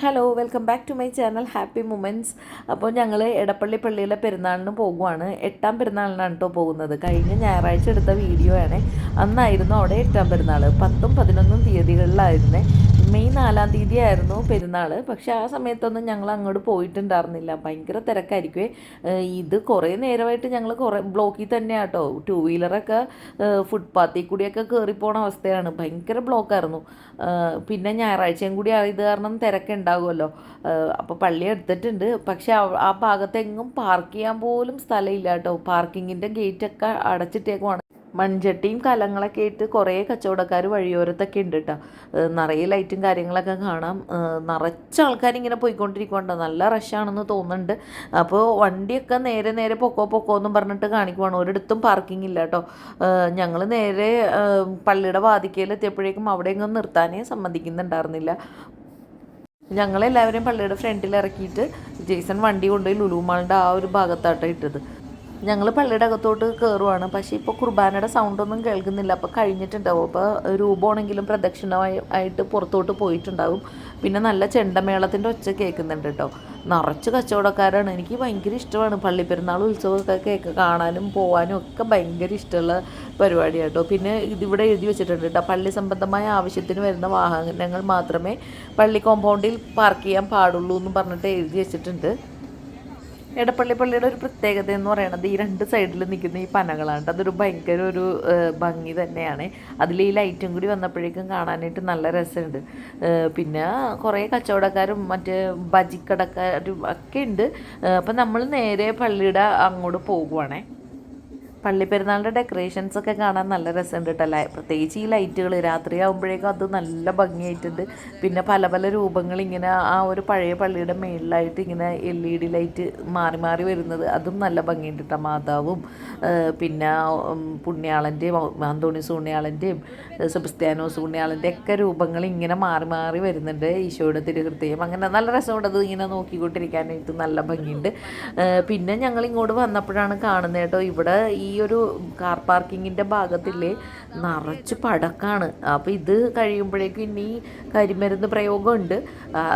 Hello welcome back to my channel happy moments അപ്പോൾ ഞങ്ങൾ എടപ്പള്ളി പള്ളിയിലെ പെരുന്നാളിന് പോകുവാണ്. എട്ടാം പെരുന്നാളിനാണ് കേട്ടോ പോകുന്നത്. കഴിഞ്ഞ ഞായറാഴ്ച എടുത്ത വീഡിയോ ആണ്. അന്നായിരുന്നു അവിടെ എട്ടാം പെരുന്നാൾ പത്തും പതിനൊന്നും തീയതികളിലായിരുന്നേ. മെയ് നാലാം തീയതി ആയിരുന്നു പെരുന്നാൾ പക്ഷെ ആ സമയത്തൊന്നും ഞങ്ങൾ അങ്ങോട്ട് പോയിട്ടുണ്ടായിരുന്നില്ല. ഭയങ്കര തിരക്കായിരിക്കുമേ ഇത് കുറേ നേരമായിട്ട് ഞങ്ങൾ കുറേ ബ്ലോക്കിൽ തന്നെയാണ് കേട്ടോ ടൂ വീലറൊക്കെ ഫുട്പാത്തിൽ കൂടിയൊക്കെ കയറിപ്പോണ പോണ അവസ്ഥയാണ്. ഭയങ്കര ബ്ലോക്കായിരുന്നു. പിന്നെ ഞായറാഴ്ചയും കൂടി ആയത് കാരണം തിരക്കുണ്ടാകുമല്ലോ. അപ്പോൾ പള്ളി എടുത്തിട്ടുണ്ട് പക്ഷെ ആ ഭാഗത്തെങ്ങും പാർക്ക് ചെയ്യാൻ പോലും സ്ഥലമില്ല കേട്ടോ പാർക്കിങ്ങിന്റെ ഗേറ്റൊക്കെ അടച്ചിട്ടേക്കുവാണ്. മൺചട്ടിയും കലങ്ങളൊക്കെ ഇട്ട് കുറേ കച്ചവടക്കാർ വഴിയോരത്തൊക്കെ ഉണ്ട് കേട്ടോ നിറയെ ലൈറ്റും കാര്യങ്ങളൊക്കെ കാണാം. നിറച്ച ആൾക്കാരിങ്ങനെ പോയിക്കൊണ്ടിരിക്കുന്നുണ്ട് നല്ല റഷാണെന്ന് തോന്നുന്നുണ്ട്. അപ്പോൾ വണ്ടിയൊക്കെ നേരെ നേരെ പൊക്കോ പൊക്കോ എന്നും പറഞ്ഞിട്ട് കാണിക്കുവാണ്. ഒരിടത്തും പാർക്കിംഗ് ഇല്ല കേട്ടോ ഞങ്ങൾ നേരെ പള്ളിയുടെ വാതിക്കയിൽ എത്തിയപ്പോഴേക്കും അവിടെ എങ്ങും നിർത്താനേ സമ്മതിക്കുന്നുണ്ടായിരുന്നില്ല. ഞങ്ങളെല്ലാവരെയും പള്ളിയുടെ ഫ്രണ്ടിൽ ഇറക്കിയിട്ട് ജെയ്സൺ വണ്ടി കൊണ്ടുപോയി ലുലുമാളിന്റെ ആ ഒരു ഭാഗത്താട്ടോ ഇട്ടത്. ഞങ്ങൾ പള്ളിയുടെ അകത്തോട്ട് കയറുവാണ് പക്ഷേ ഇപ്പോൾ കുർബാനയുടെ സൗണ്ടൊന്നും കേൾക്കുന്നില്ല. അപ്പോൾ കഴിഞ്ഞിട്ടുണ്ടാവും. അപ്പോൾ രൂപമാണെങ്കിലും പ്രദക്ഷിണമായി ആയിട്ട് പുറത്തോട്ട് പോയിട്ടുണ്ടാവും. പിന്നെ നല്ല ചെണ്ടമേളത്തിന്റെ ഒച്ച കേൾക്കുന്നുണ്ട് കേട്ടോ നിറച്ച് കച്ചവടക്കാരാണ്. എനിക്ക് ഭയങ്കര ഇഷ്ടമാണ് പള്ളിപ്പെരുന്നാൾ ഉത്സവമൊക്കെ കേക്ക് കാണാനും പോകാനും ഒക്കെ ഭയങ്കര ഇഷ്ടമുള്ള പരിപാടിയാണ് കേട്ടോ പിന്നെ ഇതിവിടെ എഴുതി വെച്ചിട്ടുണ്ട് കേട്ടോ പള്ളി സംബന്ധമായ ആവശ്യത്തിന് വരുന്ന വാഹനങ്ങൾ മാത്രമേ പള്ളി കോമ്പൗണ്ടിൽ പാർക്ക് ചെയ്യാൻ പാടുള്ളൂ എന്ന് പറഞ്ഞിട്ട് എഴുതി വെച്ചിട്ടുണ്ട്. എടപ്പള്ളി പള്ളിയുടെ ഒരു പ്രത്യേകത എന്ന് പറയുന്നത് ഈ രണ്ട് സൈഡിൽ നിൽക്കുന്ന ഈ പനകളാണ്. അതൊരു ഭയങ്കര ഒരു ഭംഗി തന്നെയാണ്. അതിൽ ഈ ലൈറ്റും കൂടി വന്നപ്പോഴേക്കും കാണാനായിട്ട് നല്ല രസമുണ്ട്. പിന്നെ കുറേ കച്ചവടക്കാരും മറ്റേ ബജിക്കടക്കാരും ഒക്കെ ഉണ്ട്. അപ്പം നമ്മൾ നേരെ പള്ളിയുടെ അങ്ങോട്ട് പോകുവാണേ. പള്ളി പെരുന്നാളിന്റെ ഡെക്കറേഷൻസ് ഒക്കെ കാണാൻ നല്ല രസമുണ്ട് കേട്ടോ ലൈ പ്രത്യേകിച്ച് ഈ ലൈറ്റുകൾ രാത്രിയാകുമ്പോഴേക്കും അത് നല്ല ഭംഗിയായിട്ടുണ്ട്. പിന്നെ പല പല രൂപങ്ങൾ ഇങ്ങനെ ആ ഒരു പഴയ പള്ളിയുടെ മേളിലായിട്ട് ഇങ്ങനെ എൽ ഇ ഡി ലൈറ്റ് മാറി മാറി വരുന്നത് അതും നല്ല ഭംഗിയുണ്ട് കേട്ടോ മാതാവും പിന്നെ പുണ്യാളന്റെയും അന്തോണീസ് പുണ്യാളന്റെയും സെബസ്ത്യാനോസ് പുണ്യാളന്റെ ഒക്കെ രൂപങ്ങൾ ഇങ്ങനെ മാറി മാറി വരുന്നുണ്ട്. ഈശോയുടെ തിരുഹൃദയം അങ്ങനെ നല്ല രസമുണ്ട് അത് ഇങ്ങനെ നോക്കിക്കൊണ്ടിരിക്കാനായിട്ട് നല്ല ഭംഗിയുണ്ട്. പിന്നെ ഞങ്ങൾ ഇങ്ങോട്ട് വന്നപ്പോഴാണ് കാണുന്നത് കേട്ടോ. ഇവിടെ ഈ ഒരു കാർ പാർക്കിങ്ങിന്റെ ഭാഗത്തില്ലേ നിറച്ച് പടക്കാണ്. അപ്പോൾ ഇത് കഴിയുമ്പോഴേക്കും ഇനി കരിമരുന്ന് പ്രയോഗമുണ്ട്.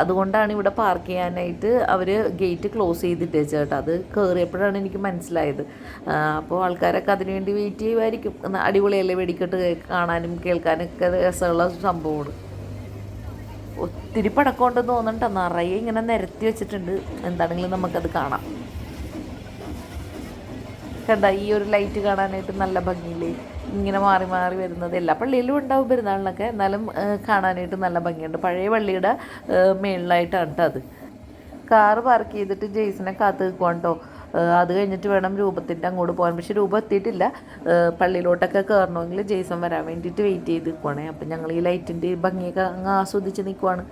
അതുകൊണ്ടാണ് ഇവിടെ പാർക്ക് ചെയ്യാനായിട്ട് അവർ ഗേറ്റ് ക്ലോസ് ചെയ്തിട്ട് ചേട്ടാ. അത് കയറിയപ്പോഴാണ് എനിക്ക് മനസ്സിലായത്. അപ്പോൾ ആൾക്കാരൊക്കെ അതിനുവേണ്ടി വെയിറ്റ് ചെയ്യുമായിരിക്കും. അടിപൊളിയല്ലേ വെടിക്കെട്ട് കാണാനും കേൾക്കാനൊക്കെ രസമുള്ള സംഭവമാണ്. ഒത്തിരി പടക്കമുണ്ടെന്ന് തോന്നുന്നുണ്ടോ നിറയെ ഇങ്ങനെ നിരത്തി വെച്ചിട്ടുണ്ട്. എന്താണെങ്കിലും നമുക്കത് കാണാം. കണ്ട ഈ ഒരു ലൈറ്റ് കാണാനായിട്ട് നല്ല ഭംഗിയില്ലേ? ഇങ്ങനെ മാറി മാറി വരുന്നത്. എല്ലാ പള്ളിയിലും ഉണ്ടാവും പെരുന്നാളിനൊക്കെ. എന്നാലും കാണാനായിട്ട് നല്ല ഭംഗിയുണ്ട്. പഴയ പള്ളിയുടെ മേളിലായിട്ടാണ് അത്. കാറ് പാർക്ക് ചെയ്തിട്ട് ജെയ്സിനെ കാത്ത് നിൽക്കുവാണ് കേട്ടോ അത് കഴിഞ്ഞിട്ട് വേണം രൂപത്തിന്റെ അങ്ങോട്ട് പോകാൻ. പക്ഷേ രൂപം എത്തിയിട്ടില്ല. പള്ളിയിലോട്ടൊക്കെ കയറണമെങ്കിൽ ജെയ്സൺ വരാൻ വേണ്ടിയിട്ട് വെയിറ്റ് ചെയ്ത് നിൽക്കുവാണേ അപ്പം ഞങ്ങൾ ഈ ലൈറ്റിന്റെ ഭംഗിയൊക്കെ അങ്ങ് ആസ്വദിച്ച് നിൽക്കുവാണ്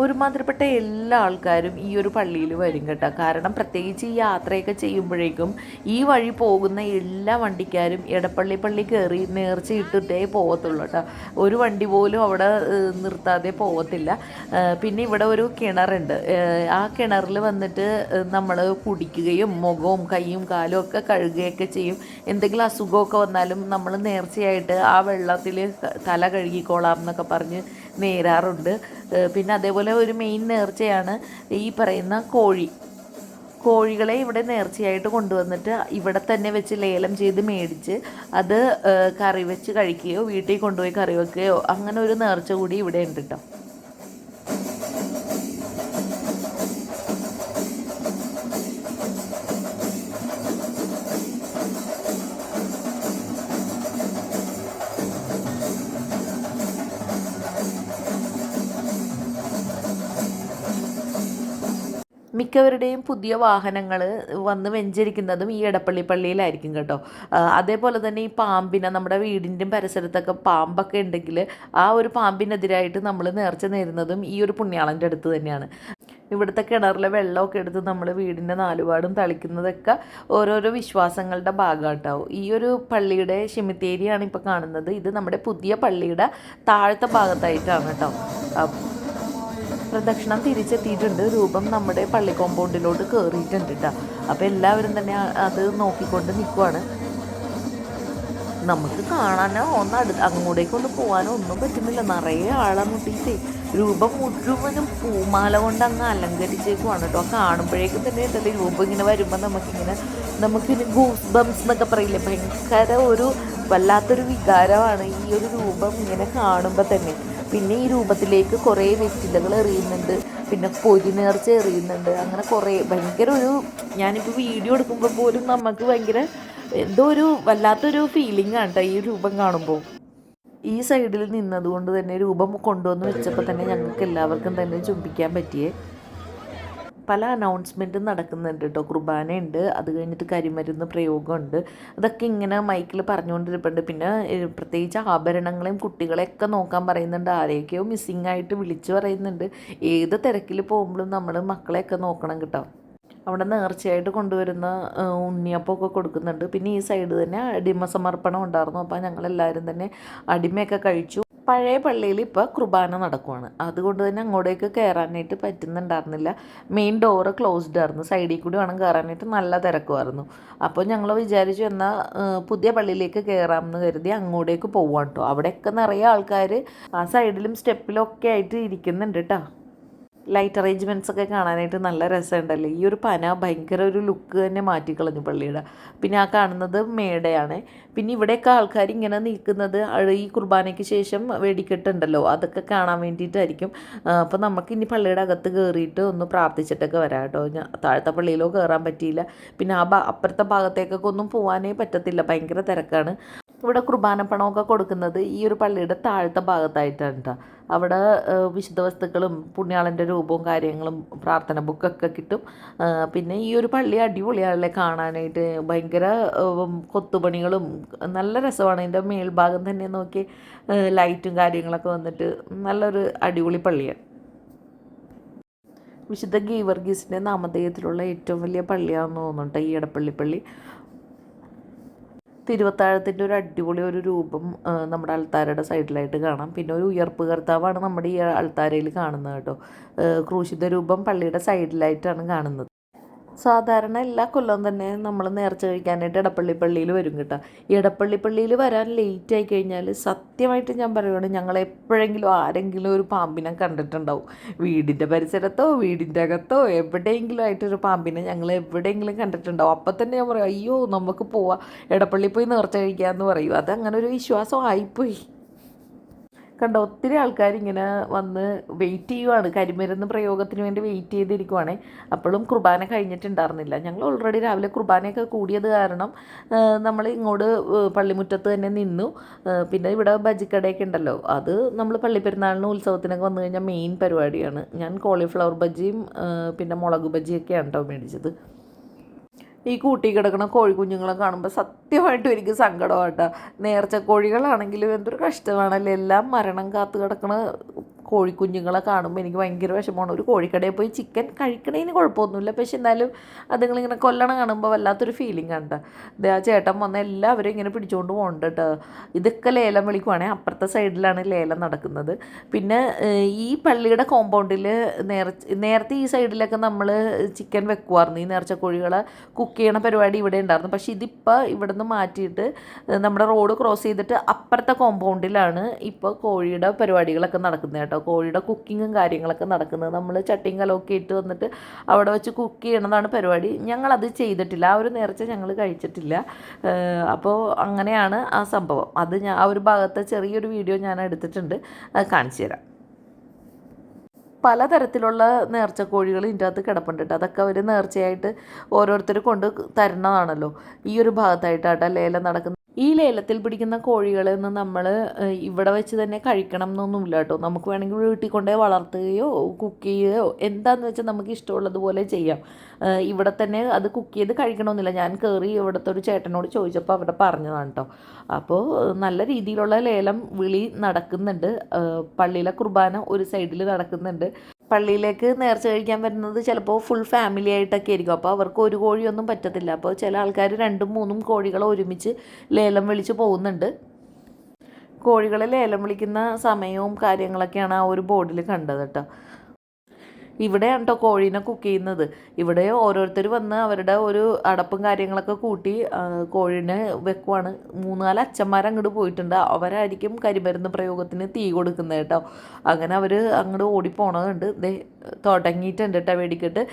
ഒരുമാതിരിപ്പെട്ട എല്ലാ ആൾക്കാരും ഈ ഒരു പള്ളിയിൽ വരും കേട്ടോ. കാരണം പ്രത്യേകിച്ച് ഈ യാത്രയൊക്കെ ചെയ്യുമ്പോഴേക്കും ഈ വഴി പോകുന്ന എല്ലാ വണ്ടിക്കാരും ഇടപ്പള്ളി പള്ളി കയറി നേർച്ച ഇട്ടിട്ടേ പോകത്തുള്ളൂ കേട്ടോ. ഒരു വണ്ടി പോലും അവിടെ നിർത്താതെ പോകത്തില്ല പിന്നെ ഇവിടെ ഒരു കിണറുണ്ട്. ആ കിണറിൽ വന്നിട്ട് നമ്മൾ കുടിക്കുകയും മുഖവും കൈയും കാലും ഒക്കെ കഴുകുകയൊക്കെ ചെയ്യും. എന്തെങ്കിലും അസുഖമൊക്കെ വന്നാലും നമ്മൾ നേർച്ചയായിട്ട് ആ വെള്ളത്തിൽ തല കഴുകിക്കോളാം എന്നൊക്കെ പറഞ്ഞ് നേരാറുണ്ട് പിന്നെ അതേപോലെ ഒരു മെയിൻ നേർച്ചയാണ് ഈ പറയുന്ന കോഴി. കോഴികളെ ഇവിടെ നേർച്ചയായിട്ട് കൊണ്ടുവന്നിട്ട് ഇവിടെ തന്നെ വെച്ച് ലേലം ചെയ്ത് മേടിച്ച് അത് കറി വെച്ച് കഴിക്കുകയോ വീട്ടിൽ കൊണ്ടുപോയി കറി വെക്കുകയോ അങ്ങനെ ഒരു നേർച്ച കൂടി ഇവിടെ ഉണ്ട് കേട്ടോ മിക്കവരുടെയും പുതിയ വാഹനങ്ങൾ വന്ന് വെഞ്ചരിക്കുന്നതും ഈ എടപ്പള്ളി പള്ളിയിലായിരിക്കും കേട്ടോ. അതേപോലെ തന്നെ ഈ പാമ്പിനെ നമ്മുടെ വീടിന്റെയും പരിസരത്തൊക്കെ പാമ്പൊക്കെ ഉണ്ടെങ്കിൽ ആ ഒരു പാമ്പിനെതിരായിട്ട് നമ്മൾ നേർച്ച നേരുന്നതും ഈ ഒരു പുണ്യാളന്റെ അടുത്ത് തന്നെയാണ്. ഇവിടുത്തെ കിണറിലെ വെള്ളമൊക്കെ എടുത്ത് നമ്മൾ വീടിന്റെ നാലുപാടും തളിക്കുന്നതൊക്കെ ഓരോരോ വിശ്വാസങ്ങളുടെ ഭാഗമായിട്ടാവും ഈ ഒരു പള്ളിയുടെ ശിമിത്തേരിയാണ് ഇപ്പോൾ കാണുന്നത്. ഇത് നമ്മുടെ പുതിയ പള്ളിയുടെ താഴത്തെ ഭാഗത്തായിട്ടാണ് കേട്ടോ. പ്രദക്ഷിണം തിരിച്ചെത്തിയിട്ടുണ്ട്. രൂപം നമ്മുടെ പള്ളി കോമ്പൗണ്ടിലോട്ട് കയറിയിട്ടുണ്ട് കേട്ടോ അപ്പോൾ എല്ലാവരും തന്നെ അത് നോക്കിക്കൊണ്ട് നിൽക്കുവാണ് നമുക്ക് കാണാനോ ഒന്ന് അടു അങ്ങോട്ടേക്കൊന്ന് പോകാനോ ഒന്നും പറ്റുന്നില്ല. നിറയെ ആളെ മുട്ടിയിട്ട് രൂപം മുഴുവനും പൂമാല കൊണ്ട് അങ്ങ് അലങ്കരിച്ചേക്കുവാണ് കേട്ടോ. കാണുമ്പോഴേക്കും തന്നെ എന്തെങ്കിലും രൂപം ഇങ്ങനെ വരുമ്പോൾ നമുക്കിങ്ങനെ നമുക്കിനി ഗൂസ് ബംസ് എന്നൊക്കെ പറയില്ലേ? ഭയങ്കര ഒരു വല്ലാത്തൊരു വികാരമാണ് ഈ ഒരു രൂപം ഇങ്ങനെ കാണുമ്പോൾ തന്നെ. പിന്നെ ഈ രൂപത്തിലേക്ക് കുറേ വെറ്റിലകൾ എറിയുന്നുണ്ട്. പിന്നെ പൊരി നേർച്ച എറിയുന്നുണ്ട്. അങ്ങനെ കുറേ ഭയങ്കര ഒരു ഞാനിപ്പോൾ വീഡിയോ എടുക്കുമ്പോൾ പോലും നമുക്ക് ഭയങ്കര എന്തോ ഒരു വല്ലാത്തൊരു ഫീലിംഗ് ആണ് കേട്ടോ ഈ രൂപം കാണുമ്പോൾ ഈ സൈഡിൽ നിന്നതുകൊണ്ട് തന്നെ രൂപം കൊണ്ടുവന്ന് വെച്ചപ്പോൾ തന്നെ ഞങ്ങൾക്ക് എല്ലാവർക്കും തന്നെ ചുംബിക്കാൻ പറ്റിയേ. പല അനൗൺസ്മെന്റും നടക്കുന്നുണ്ട് കേട്ടോ കുർബാനയുണ്ട് അത് കഴിഞ്ഞിട്ട് കരിമരുന്ന് പ്രയോഗമുണ്ട്. അതൊക്കെ ഇങ്ങനെ മൈക്കിൽ പറഞ്ഞുകൊണ്ടിരിപ്പുണ്ട്. പിന്നെ പ്രത്യേകിച്ച് ആഭരണങ്ങളെയും കുട്ടികളെയൊക്കെ നോക്കാൻ പറയുന്നുണ്ട്. ആരെയൊക്കെയോ മിസ്സിങ് ആയിട്ട് വിളിച്ചു പറയുന്നുണ്ട്. ഏത് തിരക്കിൽ പോകുമ്പോഴും നമ്മൾ മക്കളെയൊക്കെ നോക്കണം കേട്ടോ. അവിടെ നേർച്ചയായിട്ട് കൊണ്ടുവരുന്ന ഉണ്ണിയപ്പമൊക്കെ കൊടുക്കുന്നുണ്ട്. പിന്നെ ഈ സൈഡ് തന്നെ അടിമ സമർപ്പണം ഉണ്ടായിരുന്നു. അപ്പോൾ ഞങ്ങളെല്ലാവരും തന്നെ അടിമയൊക്കെ കഴിച്ചു. പഴയ പള്ളിയിൽ ഇപ്പോൾ കുർബാന നടക്കുവാണ്. അതുകൊണ്ട് തന്നെ അങ്ങോട്ടേക്ക് കയറാനായിട്ട് പറ്റുന്നുണ്ടായിരുന്നില്ല. മെയിൻ ഡോറ് ക്ലോസ്ഡ് ആയിരുന്നു. സൈഡിൽ കൂടി വേണം കയറാനായിട്ട് നല്ല തിരക്കുമായിരുന്നു അപ്പോൾ ഞങ്ങൾ വിചാരിച്ചു എന്നാൽ പുതിയ പള്ളിയിലേക്ക് കയറാമെന്ന് കരുതി അങ്ങോട്ടേക്ക് പോവാം കേട്ടോ അവിടെയൊക്കെ നിറയെ ആൾക്കാർ ആ സൈഡിലും സ്റ്റെപ്പിലും ഒക്കെ ആയിട്ട് ഇരിക്കുന്നുണ്ട് കേട്ടോ ലൈറ്റ് അറേഞ്ച്മെന്റ്സ് ഒക്കെ കാണാനായിട്ട് നല്ല രസമുണ്ടല്ലേ? ഈ ഒരു പന ഭയങ്കര ഒരു ലുക്ക് തന്നെ മാറ്റിക്കളഞ്ഞു പള്ളിയുടെ. പിന്നെ ആ കാണുന്നത് മേടയാണ്. പിന്നെ ഇവിടെയൊക്കെ ആൾക്കാർ ഇങ്ങനെ നിൽക്കുന്നത് ഈ കുർബാനയ്ക്ക് ശേഷം വെടിക്കെട്ടുണ്ടല്ലോ അതൊക്കെ കാണാൻ വേണ്ടിയിട്ടായിരിക്കും. അപ്പോൾ നമുക്ക് ഇനി പള്ളിയുടെ അകത്ത് കയറിയിട്ട് ഒന്ന് പ്രാർത്ഥിച്ചിട്ടൊക്കെ വരാം കേട്ടോ. ഞാൻ താഴത്തെ പള്ളിയിലോ കയറാൻ പറ്റിയില്ല. പിന്നെ ആ അപ്പുറത്തെ ഭാഗത്തേക്കൊക്കെ ഒന്നും പോകാനേ പറ്റത്തില്ല. ഭയങ്കര തിരക്കാണ്. ഇവിടെ കുർബാന പണമൊക്കെ കൊടുക്കുന്നത് ഈ ഒരു പള്ളിയുടെ താഴത്തെ ഭാഗത്തായിട്ടാണ് കേട്ടോ അവിടെ വിശുദ്ധ വസ്തുക്കളും പുണ്യാളന്റെ രൂപവും കാര്യങ്ങളും പ്രാർത്ഥന ബുക്കൊക്കെ കിട്ടും. പിന്നെ ഈ ഒരു പള്ളി അടിപൊളിയാണല്ലേ കാണാനായിട്ട്. ഭയങ്കര കൊത്തുപണികളും നല്ല രസമാണ്. ഇതിന്റെ മേൽഭാഗം തന്നെ നോക്കി ലൈറ്റും കാര്യങ്ങളൊക്കെ വന്നിട്ട് നല്ലൊരു അടിപൊളി പള്ളിയാണ്. വിശുദ്ധ ഗീവർഗീസിന്റെ നാമധേയത്തിലുള്ള ഏറ്റവും വലിയ പള്ളിയാണെന്ന് തോന്നുന്നുണ്ട് ഈ ഇടപ്പള്ളി പള്ളി. തിരുവത്താഴത്തിന്റെ ഒരു അടിപൊളി ഒരു രൂപം നമ്മുടെ അൾത്താരയുടെ സൈഡിലായിട്ട് കാണാം. പിന്നെ ഒരു ഉയർപ്പ് കർത്താവാണ് നമ്മുടെ ഈ അൾത്താരയിൽ കാണുന്നത് കേട്ടോ. ക്രൂശിത രൂപം പള്ളിയുടെ സൈഡിലായിട്ടാണ് കാണുന്നത്. സാധാരണ എല്ലാ കൊല്ലവും തന്നെ നമ്മൾ നേർച്ച കഴിക്കാനായിട്ട് ഇടപ്പള്ളി പള്ളിയിൽ വരും കേട്ടോ. ഇടപ്പള്ളി പള്ളിയിൽ വരാൻ ലേറ്റ് ആയി കഴിഞ്ഞാൽ സത്യമായിട്ട് ഞാൻ പറയുകയാണ് ഞങ്ങൾ എപ്പോഴെങ്കിലും ആരെങ്കിലും ഒരു പാമ്പിനെ കണ്ടിട്ടുണ്ടാവും. വീടിന്റെ പരിസരത്തോ വീടിന്റെ അകത്തോ എവിടെയെങ്കിലും ആയിട്ടൊരു പാമ്പിനെ ഞങ്ങൾ എവിടെയെങ്കിലും കണ്ടിട്ടുണ്ടാവും. അപ്പം തന്നെ ഞാൻ പറയും അയ്യോ നമുക്ക് പോവാം. ഇടപ്പള്ളി പോയി നേർച്ച കഴിക്കാമെന്ന് പറയും. അത് അങ്ങനെ ഒരു വിശ്വാസം ആയിപ്പോയി. കണ്ടോ ഒത്തിരി ആൾക്കാർ ഇങ്ങനെ വന്ന് വെയിറ്റ് ചെയ്യുവാണ്. കരിമരുന്ന് പ്രയോഗത്തിന് വേണ്ടി വെയിറ്റ് ചെയ്തിരിക്കുവാണേ. അപ്പോഴും കുർബാന കഴിഞ്ഞിട്ടുണ്ടായിരുന്നില്ല. ഞങ്ങൾ ഓൾറെഡി രാവിലെ കുർബാനയൊക്കെ കൂടിയത് കാരണം നമ്മൾ ഇങ്ങോട്ട് പള്ളിമുറ്റത്ത് തന്നെ നിന്നു. പിന്നെ ഇവിടെ ബജിക്കടയൊക്കെ ഉണ്ടല്ലോ. അത് നമ്മൾ പള്ളിപ്പെരുന്നാളിന് ഉത്സവത്തിനൊക്കെ വന്നു കഴിഞ്ഞാൽ മെയിൻ പരിപാടിയാണ്. ഞാൻ കോളിഫ്ലവർ ബജിയും പിന്നെ മുളക് ബജിയൊക്കെയാണ് കേട്ടോ മേടിച്ചത്. ഈ കൂട്ടി കിടക്കുന്ന കോഴിക്കുഞ്ഞുങ്ങളെ കാണുമ്പോൾ സത്യമായിട്ടും എനിക്ക് സങ്കടമാട്ടോ. നേർച്ച കോഴികളാണെങ്കിലും എന്തൊരു കഷ്ടമാണല്ലേ? എല്ലാം മരണം കാത്തു കിടക്കണ കോഴിക്കുഞ്ഞുങ്ങളെ കാണുമ്പോൾ എനിക്ക് ഭയങ്കര വിഷമമാണ്. ഒരു കോഴിക്കടയിൽ പോയി ചിക്കൻ കഴിക്കണേന് കുഴപ്പമൊന്നുമില്ല. പക്ഷെ എന്നാലും അതുങ്ങളിങ്ങനെ കൊല്ലണം കാണുമ്പോൾ വല്ലാത്തൊരു ഫീലിംഗ് ദേ ആ ചേട്ടൻ വന്ന എല്ലാവരും ഇങ്ങനെ പിടിച്ചുകൊണ്ട് പോകുന്നുണ്ട് കേട്ടോ ഇതൊക്കെ ലേലം വിളിക്കുവാണെങ്കിൽ അപ്പുറത്തെ സൈഡിലാണ് ലേലം നടക്കുന്നത്. പിന്നെ ഈ പള്ളിയുടെ കോമ്പൗണ്ടിൽ നേർ നേരത്തെ ഈ സൈഡിലൊക്കെ നമ്മൾ ചിക്കൻ വെക്കുമായിരുന്നു ഈ നേർച്ച കോഴികളെ കുക്ക് ചെയ്യണ പരിപാടി ഇവിടെ ഉണ്ടായിരുന്നു. പക്ഷേ ഇതിപ്പോൾ ഇവിടെ നിന്ന് മാറ്റിയിട്ട് നമ്മുടെ റോഡ് ക്രോസ് ചെയ്തിട്ട് അപ്പുറത്തെ കോമ്പൗണ്ടിലാണ് ഇപ്പോൾ കോഴിയുടെ പരിപാടികളൊക്കെ നടക്കുന്നത് കേട്ടോ. കോഴിയുടെ കുക്കിങ്ങും കാര്യങ്ങളൊക്കെ നടക്കുന്നത്. നമ്മൾ ചട്ടിയും കലമൊക്കെ ഇട്ട് വന്നിട്ട് അവിടെ വെച്ച് കുക്ക് ചെയ്യണതാണ് പരിപാടി. ഞങ്ങളത് ചെയ്തിട്ടില്ല. ആ ഒരു നേർച്ച ഞങ്ങൾ കഴിച്ചിട്ടില്ല. അപ്പോൾ അങ്ങനെയാണ് ആ സംഭവം. അത് ഞാൻ ആ ഒരു ഭാഗത്തെ ചെറിയൊരു വീഡിയോ ഞാൻ എടുത്തിട്ടുണ്ട്. അത് കാണിച്ചു തരാം. പലതരത്തിലുള്ള നേർച്ച കോഴികൾ ഇതിന്റെ അകത്ത് കിടപ്പുണ്ട് അതൊക്കെ അവർ നേർച്ചയായിട്ട് ഓരോരുത്തർ കൊണ്ട് തരണതാണല്ലോ ഈ ഒരു ഭാഗത്തായിട്ടാട്ടെ ലേലം നടക്കുന്നത് ഈ ലേലത്തിൽ പിടിക്കുന്ന കോഴികളിൽ നിന്ന് നമ്മൾ ഇവിടെ വെച്ച് തന്നെ കഴിക്കണം എന്നൊന്നുമില്ല കേട്ടോ. നമുക്ക് വേണമെങ്കിൽ വീട്ടിൽ കൊണ്ടേ വളർത്തുകയോ കുക്ക് ചെയ്യുകയോ എന്താണെന്ന് വെച്ചാൽ നമുക്ക് ഇഷ്ടമുള്ളതുപോലെ ചെയ്യാം. ഇവിടെ തന്നെ അത് കുക്ക് ചെയ്ത് കഴിക്കണമെന്നില്ല. ഞാൻ കയറി ഇവിടുത്തെ ഒരു ചേട്ടനോട് ചോദിച്ചപ്പോൾ അവിടെ പറഞ്ഞതാണ് കേട്ടോ. അപ്പോൾ നല്ല രീതിയിലുള്ള ലേലം വിളി നടക്കുന്നുണ്ട്. പള്ളിയിലെ കുർബാന ഒരു സൈഡിൽ നടക്കുന്നുണ്ട്. പള്ളിയിലേക്ക് നേർച്ച കഴിക്കാൻ വരുന്നത് ചിലപ്പോൾ ഫുൾ ഫാമിലി ആയിട്ടൊക്കെ ആയിരിക്കും. അപ്പോൾ അവർക്ക് ഒരു കോഴിയൊന്നും പറ്റത്തില്ല. അപ്പോൾ ചില ആൾക്കാർ രണ്ടും മൂന്നും കോഴികളെ ഒരുമിച്ച് ലേലം വിളിച്ച് പോകുന്നുണ്ട്. കോഴികളെ ലേലം വിളിക്കുന്ന സമയവും കാര്യങ്ങളൊക്കെയാണ് ആ ഒരു ബോർഡിൽ കണ്ടത് കേട്ടോ ഇവിടെയാണ് കേട്ടോ കോഴീനെ കുക്ക് ചെയ്യുന്നത്. ഇവിടെ ഓരോരുത്തർ വന്ന് അവരുടെ ഒരു അടപ്പും കാര്യങ്ങളൊക്കെ കൂട്ടി കോഴീനെ വെക്കുവാണ്. മൂന്നാൽ അച്ഛന്മാർ അങ്ങോട്ട് പോയിട്ടുണ്ട്. അവരായിരിക്കും കരിമരുന്ന് പ്രയോഗത്തിന് തീ കൊടുക്കുന്നത് കേട്ടോ. അങ്ങനെ അവർ അങ്ങോട്ട് ഓടിപ്പോണതുണ്ട്. ദേ തുടങ്ങിയിട്ടുണ്ട് കേട്ടോ വെടിക്കെട്ട്.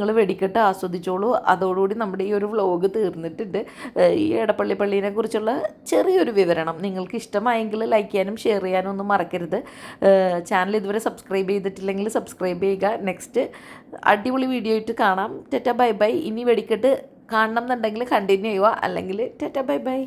നിങ്ങൾ വെടിക്കെട്ട് ആസ്വദിച്ചോളൂ. അതോടുകൂടി നമ്മുടെ ഈ ഒരു വ്ലോഗ് തീർന്നിട്ടുണ്ട്. ഈ എടപ്പള്ളി പള്ളീനെ കുറിച്ചുള്ള ചെറിയൊരു വിവരണം. നിങ്ങൾക്ക് ഇഷ്ടമായെങ്കിൽ ലൈക്ക് ചെയ്യാനും ഷെയർ ചെയ്യാനും ഒന്നും മറക്കരുത്. ചാനൽ ഇതുവരെ സബ്സ്ക്രൈബ് ചെയ്തിട്ടില്ലെങ്കിൽ സബ്സ്ക്രൈബ് ചെയ്യുക. നെക്സ്റ്റ് അടിപൊളി വീഡിയോ ആയിട്ട് കാണാം. ടെറ്റ ബൈ ബൈ ഇനി വെടിക്കെട്ട് കാണണം എന്നുണ്ടെങ്കിൽ കണ്ടിന്യൂ ചെയ്യുക. അല്ലെങ്കിൽ ടെറ്റ ബൈ ബൈ